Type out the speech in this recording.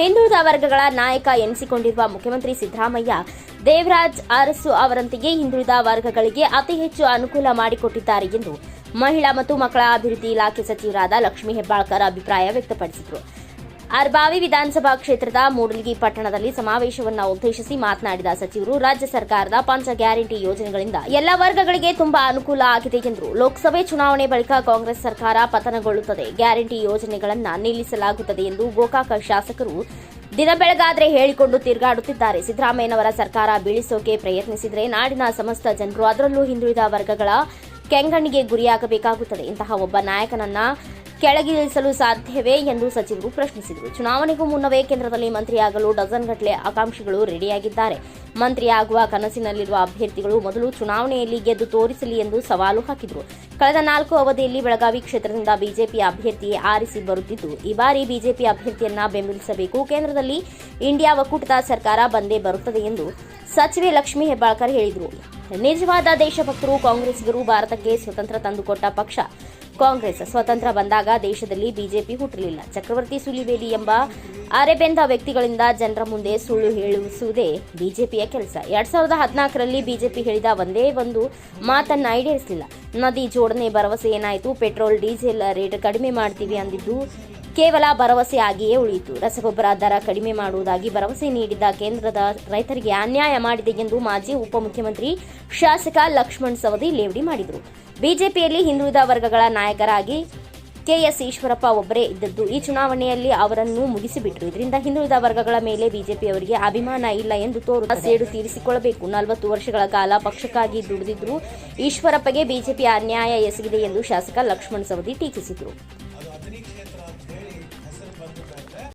ಹಿಂದುಳಿದ ವರ್ಗಗಳ ನಾಯಕ ಎನಿಸಿಕೊಂಡಿರುವ ಮುಖ್ಯಮಂತ್ರಿ ಸಿದ್ದರಾಮಯ್ಯ ದೇವರಾಜ್ ಅರಸು ಅವರಂತೆಯೇ ಹಿಂದುಳಿದ ವರ್ಗಗಳಿಗೆ ಅತಿ ಹೆಚ್ಚು ಅನುಕೂಲ ಮಾಡಿಕೊಟ್ಟಿದ್ದಾರೆ ಎಂದು ಮಹಿಳಾ ಮತ್ತು ಮಕ್ಕಳ ಅಭಿವೃದ್ಧಿ ಇಲಾಖೆ ಸಚಿವರಾದ ಲಕ್ಷ್ಮೀ ಹೆಬ್ಬಾಳ್ಕರ್ ಅಭಿಪ್ರಾಯ ವ್ಯಕ್ತಪಡಿಸಿದರು. ಅರ್ಬಾವಿ ವಿಧಾನಸಭಾ ಕ್ಷೇತ್ರದ ಮೂಡಲಗಿ ಪಟ್ಟಣದಲ್ಲಿ ಸಮಾವೇಶವನ್ನು ಉದ್ದೇಶಿಸಿ ಮಾತನಾಡಿದ ಸಚಿವರು, ರಾಜ್ಯ ಸರ್ಕಾರದ ಪಂಚ ಗ್ಯಾರಂಟಿ ಯೋಜನೆಗಳಿಂದ ಎಲ್ಲ ವರ್ಗಗಳಿಗೆ ತುಂಬಾ ಅನುಕೂಲ ಆಗಿದೆ ಎಂದರು ಲೋಕಸಭೆ ಚುನಾವಣೆ ಬಳಿಕ ಕಾಂಗ್ರೆಸ್ ಸರ್ಕಾರ ಪತನಗೊಳ್ಳುತ್ತದೆ. ಗ್ಯಾರಂಟಿ ಯೋಜನೆಗಳನ್ನು ನಿಲ್ಲಿಸಲಾಗುತ್ತದೆ ಎಂದು ಗೋಕಾಕ ಶಾಸಕರು ದಿನ ಬೆಳಗಾದ್ರೆ ಹೇಳಿಕೊಂಡು ತಿರುಗಾಡುತ್ತಿದ್ದಾರೆ. ಸಿದ್ದರಾಮಯ್ಯನವರ ಸರ್ಕಾರ ಬೀಳಿಸೋಕೆ ಪ್ರಯತ್ನಿಸಿದರೆ ನಾಡಿನ ಸಮಸ್ತ ಜನರು ಅದರಲ್ಲೂ ಹಿಂದುಳಿದ ವರ್ಗಗಳ ಕೆಂಗಣ್ಣಿಗೆ ಗುರಿಯಾಗಬೇಕಾಗುತ್ತದೆ. ಇಂತಹ ಒಬ್ಬ ನಾಯಕನನ್ನ ಕೆಳಗಿಳಿಸಲು ಸಾಧ್ಯವೇ ಎಂದು ಸಚಿವರು ಪ್ರಶ್ನಿಸಿದರು. ಚುನಾವಣೆಗೂ ಮುನ್ನವೇ ಕೇಂದ್ರದಲ್ಲಿ ಮಂತ್ರಿಯಾಗಲು ಡಜನ್ ಗಟ್ಟಲೆ ಆಕಾಂಕ್ಷಿಗಳು ರೆಡಿಯಾಗಿದ್ದಾರೆ. ಮಂತ್ರಿಯಾಗುವ ಕನಸಿನಲ್ಲಿರುವ ಅಭ್ಯರ್ಥಿಗಳು ಮೊದಲು ಚುನಾವಣೆಯಲ್ಲಿ ಗೆದ್ದು ತೋರಿಸಲಿ ಎಂದು ಸವಾಲು ಹಾಕಿದರು. ಕಳೆದ ನಾಲ್ಕು ಅವಧಿಯಲ್ಲಿ ಬೆಳಗಾವಿ ಕ್ಷೇತ್ರದಿಂದ ಬಿಜೆಪಿ ಅಭ್ಯರ್ಥಿ ಆರಿಸಿ ಬರುತ್ತಿದ್ದು, ಈ ಬಾರಿ ಬಿಜೆಪಿ ಅಭ್ಯರ್ಥಿಯನ್ನ ಬೆಂಬಲಿಸಬೇಕು. ಕೇಂದ್ರದಲ್ಲಿ ಇಂಡಿಯಾ ಒಕ್ಕೂಟದ ಸರ್ಕಾರ ಬಂದೇ ಬರುತ್ತದೆ ಎಂದು ಸಚಿವೆ ಲಕ್ಷ್ಮೀ ಹೆಬ್ಬಾಳ್ಕರ್ ಹೇಳಿದರು. ನಿಜವಾದ ದೇಶಭಕ್ತರು ಕಾಂಗ್ರೆಸ್ಗರು ಭಾರತಕ್ಕೆ ಸ್ವತಂತ್ರ ತಂದುಕೊಟ್ಟ ಪಕ್ಷ. ಕಾಂಗ್ರೆಸ್ ಸ್ವತಂತ್ರ ಬಂದಾಗ ದೇಶದಲ್ಲಿ ಬಿಜೆಪಿ ಹುಟ್ಟಲಿಲ್ಲ. ಚಕ್ರವರ್ತಿ ಸುಲಿಬೇಲಿ ಎಂಬ ಅರೆಬೆಂದ ವ್ಯಕ್ತಿಗಳಿಂದ ಜನರ ಮುಂದೆ ಸುಳ್ಳು ಹೇಳಿಸುವುದೇ ಬಿಜೆಪಿಯ ಕೆಲಸ. ಎರಡ್ ಸಾವಿರದ ಹದಿನಾಲ್ಕರಲ್ಲಿ ಬಿಜೆಪಿ ಹೇಳಿದ ಒಂದೇ ಒಂದು ಮಾತನ್ನ ಈಡೇರಿಸಲಿಲ್ಲ. ನದಿ ಜೋಡಣೆ ಭರವಸೆ ಏನಾಯಿತು? ಪೆಟ್ರೋಲ್, ಡೀಸೆಲ್ ರೇಟ್ ಕಡಿಮೆ ಮಾಡ್ತೀವಿ ಅಂದಿದ್ದು ಕೇವಲ ಭರವಸೆಯಾಗಿಯೇ ಉಳಿಯಿತು. ರಸಗೊಬ್ಬರ ದರ ಕಡಿಮೆ ಮಾಡುವುದಾಗಿ ಭರವಸೆ ನೀಡಿದ್ದ ಕೇಂದ್ರದ ರೈತರಿಗೆ ಅನ್ಯಾಯ ಮಾಡಿದೆ ಎಂದು ಮಾಜಿ ಉಪಮುಖ್ಯಮಂತ್ರಿ ಶಾಸಕ ಲಕ್ಷ್ಮಣ್ ಸವದಿ ಲೇವಡಿ ಮಾಡಿದರು. ಬಿಜೆಪಿಯಲ್ಲಿ ಹಿಂದುಳಿದ ವರ್ಗಗಳ ನಾಯಕರಾಗಿ ಕೆಎಸ್ ಈಶ್ವರಪ್ಪ ಒಬ್ಬರೇ ಇದ್ದದ್ದು. ಈ ಚುನಾವಣೆಯಲ್ಲಿ ಅವರನ್ನು ಮುಗಿಸಿಬಿಟ್ರು. ಇದರಿಂದ ಹಿಂದುಳಿದ ವರ್ಗಗಳ ಮೇಲೆ ಬಿಜೆಪಿಯವರಿಗೆ ಅಭಿಮಾನ ಇಲ್ಲ ಎಂದು ತೋರುವ ಸೇಡು ತೀರಿಸಿಕೊಳ್ಳಬೇಕು. ನಲವತ್ತು ವರ್ಷಗಳ ಕಾಲ ಪಕ್ಷಕ್ಕಾಗಿ ದುಡಿದಿದ್ರು ಈಶ್ವರಪ್ಪಗೆ ಬಿಜೆಪಿ ಅನ್ಯಾಯ ಎಸಗಿದೆ ಎಂದು ಶಾಸಕ ಲಕ್ಷ್ಮಣ್ ಸವದಿ ಟೀಕಿಸಿದರು. अग्निक्षेत्र अंत हसर बंद